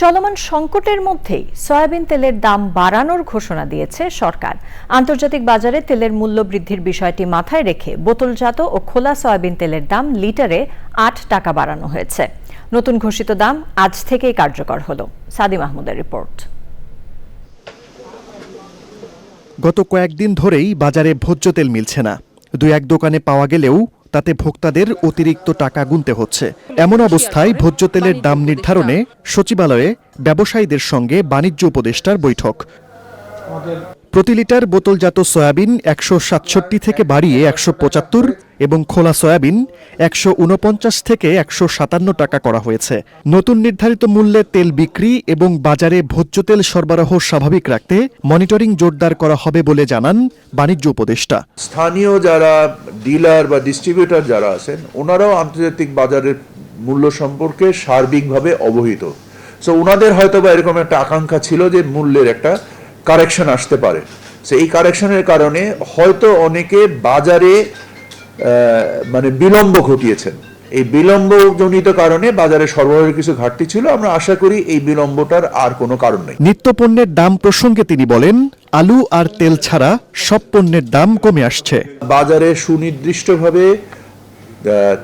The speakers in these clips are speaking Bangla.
চলমান সংকটের মধ্যেই সয়াবিন তেলের দাম বাড়ানোর ঘোষণা দিয়েছে সরকার। আন্তর্জাতিক বাজারে তেলের মূল্য বৃদ্ধির বিষয়টি মাথায় রেখে বোতলজাত ও খোলা সয়াবিন তেলের দাম লিটারে আট টাকা বাড়ানো হয়েছে। নতুন ঘোষিত দাম আজ থেকেই কার্যকর হলো। সাদি মাহমুদের রিপোর্ট। গত কয়েকদিন ধরেই বাজারে ভোজ্য তেল মিলছে না। দু এক দোকানে পাওয়া গেলেও তাতে ভোক্তাদের অতিরিক্ত টাকা গুনতে হচ্ছে। এমন অবস্থায় ভোজ্য তেলের দাম নির্ধারণে সচিবালয়ে ব্যবসায়ীদের সঙ্গে বাণিজ্য উপদেষ্টার বৈঠক। প্রতি লিটার বোতলজাত সয়াবিন একশো সাতষট্টি থেকে বাড়িয়ে একশো পঁচাত্তর এবং খোলা সয়াবিন একশো উনপঞ্চাশ থেকে একশো সাতান্ন টাকা করা হয়েছে। নতুন নির্ধারিত মূল্যে তেল বিক্রি এবং বাজারে ভোজ্য তেল সরবরাহ স্বাভাবিক রাখতে মনিটরিং জোরদার করা হবে বলে জানান বাণিজ্য উপদেষ্টা। স্থানীয় যারা ডিলার বা ডিস্ট্রিবিউটর যারা আছেন ওনারাও আন্তর্জাতিক বাজারের মূল্য সম্পর্কে সার্বিকভাবে অবহিত। সো ওনাদের হয়তো বা এরকম একটা আকাঙ্ক্ষা ছিল যে মূল্যের একটা কারেকশন আসতে পারে। সো এই কারেকশনের কারণে হয়তো অনেকে বাজারে মানে বিলম্ব ঘটিয়েছেন। এই বিলম্বজনিত কারণে বাজারে সরবরাহের কিছু ঘাটতি ছিল। আমরা আশা করি এই বিলম্বটার আর কোনো কারণ নেই। নিত্যপণ্যের দাম প্রসঙ্গে তিনি বলেন আলু আর তেল ছাড়া সব পণ্যের দাম কমে আসছে। বাজারে সুনির্দিষ্টভাবে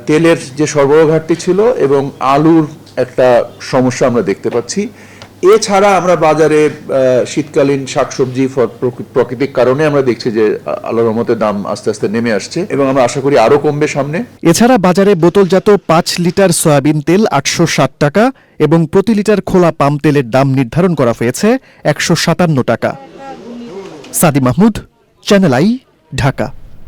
তেলের যে সরবরাহ ঘাটতি ছিল এবং আলুর একটা সমস্যা আমরা দেখতে পাচ্ছি। এছাড়া আমরা বাজারে শীতকালীন শাকসবজি প্রাকৃতিক কারণে আমরা দেখছি যে আল্লাহর রহমতের দাম আস্তে আস্তে নেমে আসছে এবং আমরা আশা করি আরও কমবে সামনে। এছাড়া বাজারে বোতলজাত পাঁচ লিটার সয়াবিন তেল আটশো ষাট টাকা এবং প্রতি লিটার খোলা পাম তেলের দাম নির্ধারণ করা হয়েছে একশো সাতান্ন টাকা। Sadi Mahmud, channel I, Dhaka.